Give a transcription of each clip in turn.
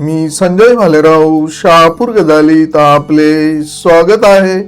मी संजय भालेराव शहापूर गदालीत आपले स्वागत आहे.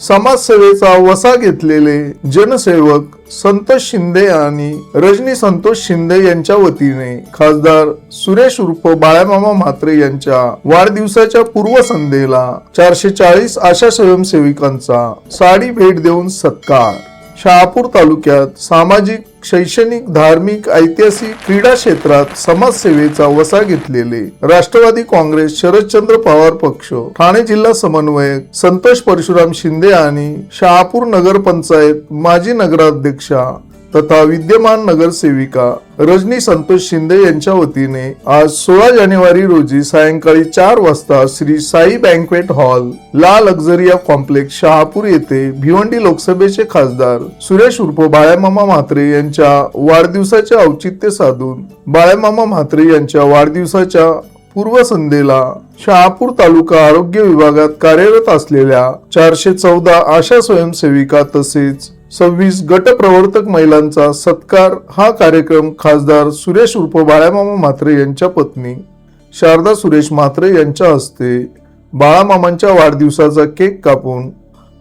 समाजसेवेचा वसा घेतलेले जनसेवक संतोष शिंदे आणि रजनी संतोष शिंदे यांच्या वतीने खासदार सुरेश उर्फ बाळामामा म्हात्रे यांच्या वाढदिवसाच्या पूर्वसंध्येला चारशे चाळीस आशा स्वयंसेविकांचा साडी भेट देऊन सत्कार. शहापूर तालुक्यात सामाजिक शैक्षणिक धार्मिक ऐतिहासिक क्रीडा क्षेत्रात समाजसेवेचा वसा घेतलेले राष्ट्रवादी काँग्रेस शरदचंद्र पवार पक्ष ठाणे जिल्हा समन्वयक संतोष परशुराम शिंदे आणि शहापूर नगरपंचायत माजी नगराध्यक्षा तथा विद्यमान नगरसेविका रजनी संतोष शिंदे यांच्या वतीने आज सोळा जानेवारी रोजी सायंकाळी चार वाजता श्री साई बँकवेट हॉल ला लक्झरिया कॉम्प्लेक्स शहापूर येथे भिवंडी लोकसभेचे खासदार सुरेश उर्फ बाळ्यामामा म्हात्रे यांच्या वाढदिवसाचे औचित्य साधून बाळ्यामामा म्हात्रे यांच्या वाढदिवसाच्या पूर्वसंध्येला शहापूर तालुका आरोग्य विभागात कार्यरत असलेल्या चारशे चौदा आशा स्वयंसेविका तसेच सव्वीस गट प्रवर्तक महिलांचा सत्कार. हा कार्यक्रम खासदार सुरेश उर्फ बाळामामा म्हात्रे यांच्या पत्नी शारदा सुरेश म्हात्रे यांच्या हस्ते बाळामामांच्या वाढदिवसाचा केक कापून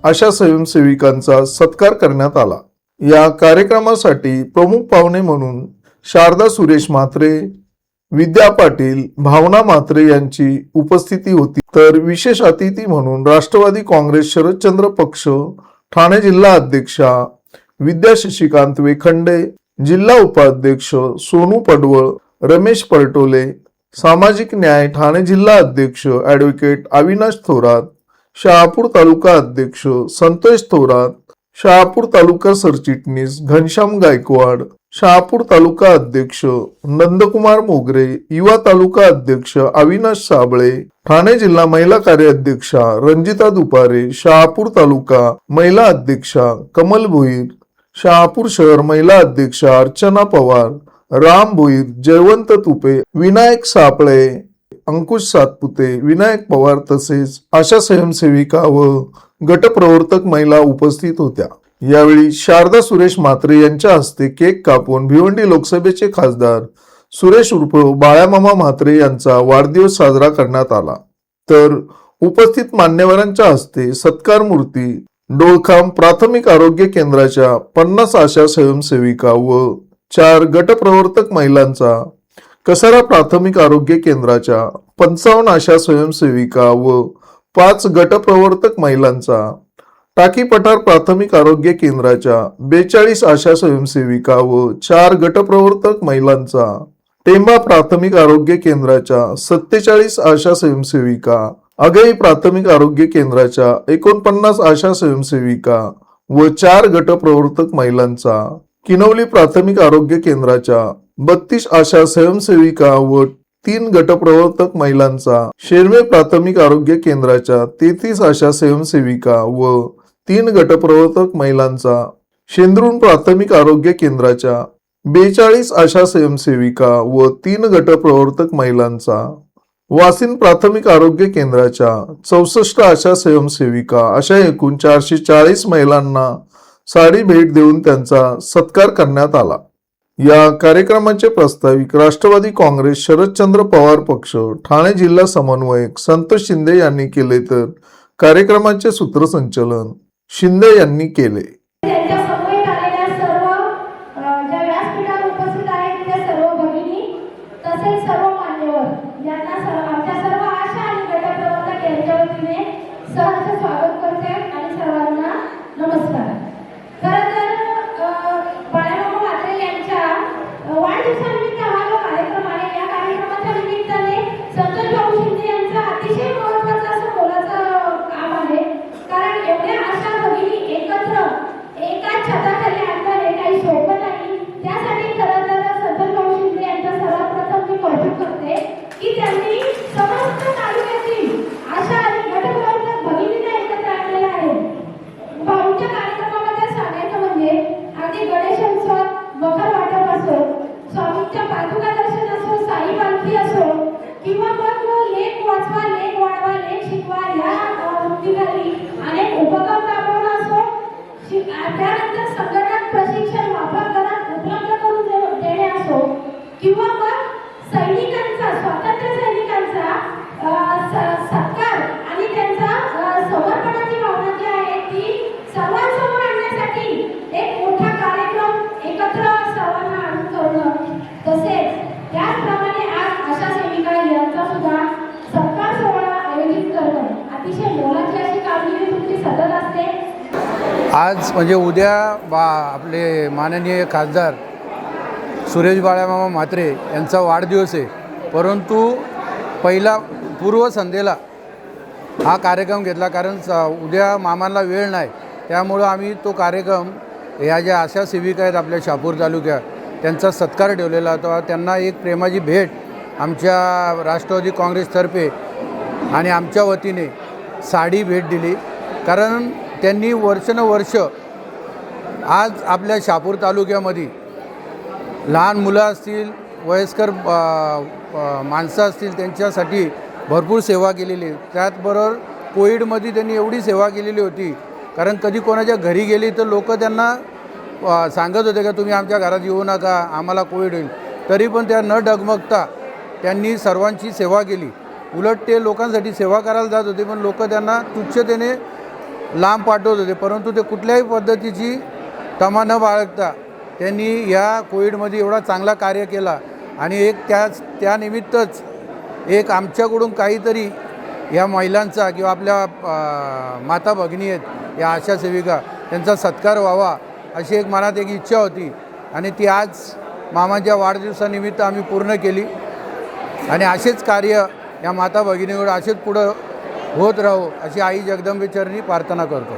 अशा स्वयंसेविकांचा सत्कार करण्यात आला. या कार्यक्रमासाठी प्रमुख पाहुणे म्हणून शारदा सुरेश म्हात्रे विद्या पाटील भावना म्हात्रे यांची उपस्थिती होती. तर विशेष अतिथी म्हणून राष्ट्रवादी काँग्रेस शरदचंद्र पक्ष ठाणे जिल्हा अध्यक्षा विद्या शशिकांत वेखंडे जिल्हा उपाध्यक्ष सोनू पडवळ रमेश पलटोले सामाजिक न्याय ठाणे जिल्हा अध्यक्ष ऍडव्होकेट अविनाश थोरात शहापूर तालुका अध्यक्ष संतोष थोरात शहापूर तालुका सरचिटणीस घनश्याम गायकवाड शहापूर तालुका अध्यक्ष नंदकुमार मोगरे युवा तालुका अध्यक्ष अविनाश साबळे ठाणे जिल्हा महिला कार्याध्यक्षा रंजिता दुपारे शहापूर तालुका महिला अध्यक्षा कमल भोईर शहापूर शहर महिला अध्यक्षा अर्चना पवार राम भोईर जयवंत तुपे विनायक सापळे अंकुश सातपुते विनायक पवार तसेच आशा स्वयंसेविका व गटप्रवर्तक महिला उपस्थित होत्या. यावेळी शारदा सुरेश म्हात्रे यांच्या हस्ते केक कापून भिवंडी लोकसभेचे खासदार सुरेश उर्फ बाळामामा म्हात्रे यांचा वाढदिवस साजरा करण्यात आला. तर उपस्थित मान्यवरांच्या हस्ते सत्कार मूर्ती डोळखाम प्राथमिक आरोग्य केंद्राच्या पन्नास आशा स्वयंसेविका व चार गटप्रवर्तक महिलांचा कसारा प्राथमिक आरोग्य केंद्राच्या पंचावन्न आशा स्वयंसेविका व पाच गटप्रवर्तक महिलांचा टाकी पठार प्राथमिक आरोग्य केंद्राच्या बेचाळीस आशा स्वयंसेविका व चार गटप्रवर्तक महिलांचा टेंबा प्राथमिक आरोग्य केंद्राच्या सत्तेचाळीस आशा स्वयंसेविका अगई प्राथमिक आरोग्य केंद्राच्या एकोणपन्नास आशा स्वयंसेविका व चार गटप्रवर्तक महिलांचा किनवली प्राथमिक आरोग्य केंद्राच्या बत्तीस आशा स्वयंसेविका व तीन गटप्रवर्तक महिलांचा शेरवे प्राथमिक आरोग्य केंद्राच्या तेहतीस आशा स्वयंसेविका व तीन गटप्रवर्तक महिलांचा शेंद्रून प्राथमिक आरोग्य केंद्राच्या बेचाळीस आशा स्वयंसेविका व तीन गटप्रवर्तक महिलांचा वासिन प्राथमिक आरोग्य केंद्राच्या चौसष्ट आशा स्वयंसेविका अशा एकूण चारशे चाळीस महिलांना साडी भेट देऊन त्यांचा सत्कार करण्यात आला. या कार्यक्रमाचे प्रस्ताविक राष्ट्रवादी काँग्रेस शरदचंद्र पवार पक्ष ठाणे जिल्हा समन्वयक संतोष शिंदे यांनी केले तर कार्यक्रमाचे सूत्रसंचलन शिंदे यांनी केले. किंवा मग सैनिकांचा स्वातंत्र्य सैनिकांचा सत्कार आणि त्यांचा समर्पणाची भावना जी आहे ती सर्वांसमोर आणण्यासाठी एक मोठा कार्यक्रम एकत्र सर्वांना आणून करणं. तसेच त्याचप्रमाणे आज आशा सेविका यांचा सुद्धा सत्कार सोहळा आयोजित करणं अतिशय मोलाची अशी कामगिरी तुमची सतत असते. आज म्हणजे उद्या बा आपले माननीय खासदार सुरेश बाळामामा म्हात्रे यांचा वाढदिवस आहे. परंतु पहिला पूर्वसंध्येला हा कार्यक्रम घेतला कारण स उद्या मामांना वेळ नाही. त्यामुळं आम्ही तो कार्यक्रम या ज्या आशा सेविका आहेत आपल्या शहापूर तालुक्यात त्यांचा सत्कार ठेवलेला होता. त्यांना एक प्रेमाची भेट आमच्या राष्ट्रवादी काँग्रेसतर्फे आणि आमच्या वतीने साडी भेट दिली. कारण त्यांनी वर्षानुवर्ष आज आपल्या शहापूर तालुक्यामध्ये लहान मुलं असतील वयस्कर माणसं असतील त्यांच्यासाठी भरपूर सेवा केलेली आहे. त्याचबरोबर कोविडमध्ये त्यांनी एवढी सेवा केलेली होती. कारण कधी कोणाच्या घरी गेली तर लोक त्यांना सांगत होते का तुम्ही आमच्या घरात येऊ नका आम्हाला कोविड होईल. तरी पण त्या न डगमगता त्यांनी सर्वांची सेवा केली. उलट ते लोकांसाठी सेवा करायला जात होते पण लोक त्यांना तुच्छतेने लांब पाठवत होते. परंतु ते कुठल्याही पद्धतीची तमा न बाळगता त्यांनी या कोविडमध्ये एवढा चांगला कार्य केला. आणि एक त्याच त्यानिमित्तच एक आमच्याकडून काहीतरी या महिलांचा किंवा आपल्या माता भगिनी आहेत या आशा सेविका त्यांचा सत्कार व्हावा अशी एक मनात एक इच्छा होती. आणि ती आज मामाच्या वाढदिवसानिमित्त आम्ही पूर्ण केली. आणि असेच कार्य या माता भगिनीवर असेच पुढं होत राहो अशी आई जगदंबेचरणी प्रार्थना करतो.